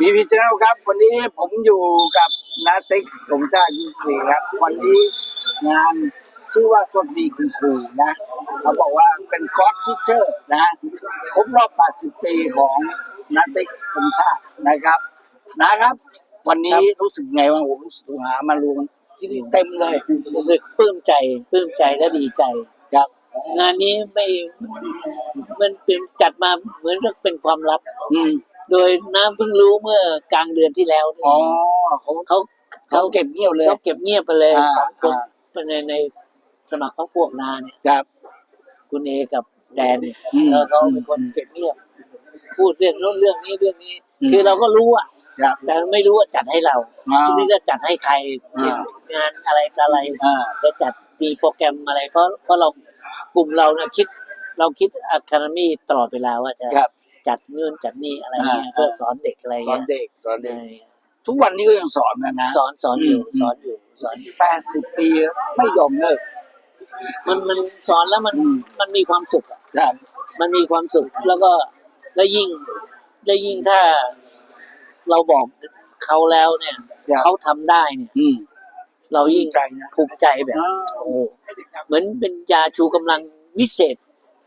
บีพีชแนลครับ วันนี้ผมอยู่กับนาติ๊กผมชาติยี่สี่ครับ วันนี้งานชื่อว่าสวัสดีคุณครูนะเขาบอกว่าเป็นคอร์สทิเชอร์นะครบรอบ 80 ปีของนาติ๊กผมชาตินะครับ นะครับ วันนี้รู้สึกไงว่างผมรู้สึกหามารวมที่นี่เต็มเลยรู้สึกปลื้มใจปลื้มใจและดีใจครับ งานนี้ไม่มันเป็นจัดมาเหมือนกับเป็นความลับ อืม โดยน้ำเพิ่งรู้เมื่อกลางเดือนที่แล้วนี่อ๋อเขาเขาเขาเก็บเงียบเลย เขาเก็บเงียบไปเลยอ่าสองคนอ่าในในสมัครของพวกนาเนี่ย ครับคุณเอกับแดนเนี่ยอืมแล้วเขาเป็นคนเก็บเงียบ พูดเรื่องโน้นเรื่องนี้เรื่องนี้ อืม คือเราก็รู้อะครับแต่ไม่รู้ว่าจัดให้เราอ่า ทีนี้ก็จัดให้ใครอ่า งานอะไรต่ออะไร อ่า จะจัดมีโปรแกรมอะไร เพราะเพราะเรากลุ่มเราเนี่ยคิด เราคิดอะคาเดมีตลอดเวลาว่าจะครับ จัดเงื่อนจัดนี่อะไรเงี้ยอ่าเพื่อสอนเด็กอะไรสอนเงี้ยเด็กสอนเด็กใช่ทุกวันนี้ก็ยังสอนนะนะสอนสอนอยู่อืมสอนอยู่สอนอยู่แปดสิบปีไม่ยอมเลิก มันมันสอนแล้วมันอืม มันมีความสุขอะครับมันมีความสุขแล้วก็แล้วยิ่งแล้วยิ่งถ้าเราบอกเขาแล้วเนี่ยครับเขาทำได้เนี่ย อืมเรายิ่งใจนะภูมิใจแบบ โอ้เหมือนเป็นยาชูกำลังวิเศษ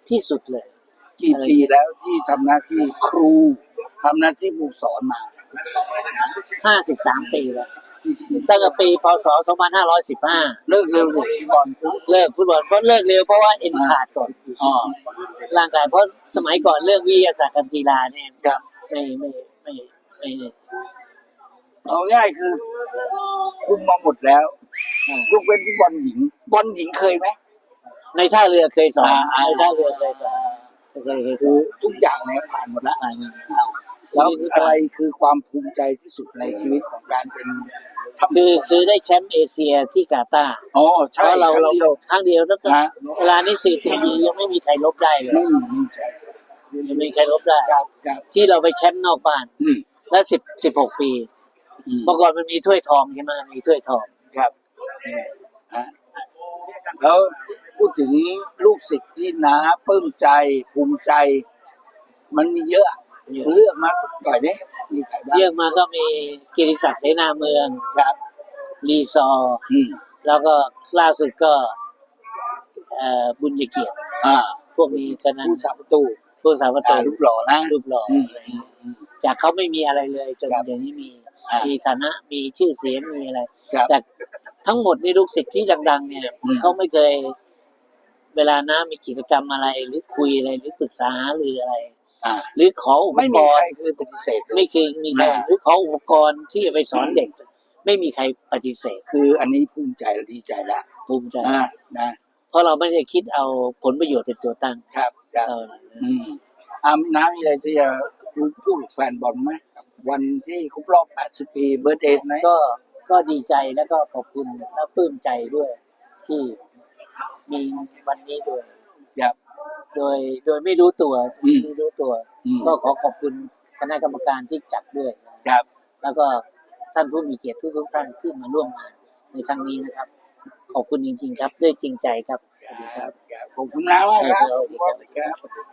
ที่สุดเลย กี่ปีแล้วที่ทำหน้าที่ครูทำหน้าที่ผู้สอนมา ห้าสิบสามปีแล้วตั้งแต่ปีพศสองพันห้าร้อยสิบห้าเลิกเร็วสิก่อนเลิกฟุตบอลเพราะเลิกเร็วเพราะว่าเอ็นขาดก่อน อ๋อร่างกายเพราะสมัยก่อนเรื่องวิทยาศาสตร์การกีฬาเนี่ยครับ ไม่ไม่ไม่ไม่เอาง่ายคือ คุมมาหมดแล้วยกเว้นฟุตบอลหญิง บอลหญิงเคยไหมในท่าเรือเคยสอนอ่าในท่าเรือเคยสอนเคยเคยสคืออนทุกอย่างเนี่ยผ่านหมดแล้วผ่านมาแล้วอะไรคือความภูมิใจที่สุดในชีวิตของการเป็นทำคือคือได้แชมป์เอเชียที่กาตาร์อ๋อเพใช่ราะเราครั้เรางเดียวครั้งเดียวตั้งแต่ฮะเวลานี้สี่ปียังไม่มีใครลบได้เลยไม่มีไม่ใช่ยังไม่มีใครลบได้ครับครับที่เราไปแชมป์นอกบ้านอืมและสิบสิบหกปีอืมเมื่อก่อนมันมีถ้วยทองใช่ไหมมีถ้วยทองครับฮะแล้ว พูดถึงลูกศิษย์ที่นาปลื้มใจภูมิใจ มันมีเยอะอะเลือกมาสักหน่อยดิมีใครบ้างเรียกมาก็มีกิติศักดิ์เสนาเมืองครับรีซอร์อืมแล้วก็ล่าสุดก็เอ่อบุญยเกียรติอ่าพวกนี้ก็นั้นผู้สาประตูผู้สาวประตาตูรูปหล่อนะรูปหล่ออืมอะไรเงี้ยจากเขาไม่มีอะไรเลยจนครับเดี๋ยวนี้มีอ่ามีมีฐานะมีชื่อเสียงมีอะไรครับแต่ทั้งหมดนี่ลูกศิษย์ที่ดัง ๆ เนี่ยอืมเขาไม่เคย เวลานะมีกิจกรรมอะไร หรือคุยอะไรหรือปรึกษาหรืออะไร อ่า หรือขออุปไม่กมีรใครณ์เคยปฏิเสธเลย ไม่เคยมีใครอ่า หรือขออุปกรณ์ที่จะไปสอนเด็ก ไม่มีใครปฏิเสธคืออันนี้ภูมิใจและดีใจละภูมิใจอ่านะเพราะเราไม่ได้คิดเอาผลประโยชน์เป็นตัวตั้งครับครับ เอออืมอ่าน้ำมีอะไรที่จะพูดกับแฟนบอลไหมกับวันที่ครบรอบ 80 ปีเบิร์ดเดย์ไหมก็ก็ดีใจแล้วก็ขอบคุณและปลื้มใจด้วย ที่ มีวันนี้ด้วยครับ โดยโดยไม่รู้ตัวอืมไม่รู้ตัว อืม ก็ขอขอบคุณคณะกรรมการที่จัดด้วยครับ แล้วก็ท่านผู้มีเกียรติทุกๆท่านที่มาร่วมงานในครั้งนี้นะครับ ขอบคุณจริงๆครับ ด้วยจริงใจครับ สวัสดีคครัรับบครับขอบคุณน้ามากครับ สวัสดีครับสวัสดีครับ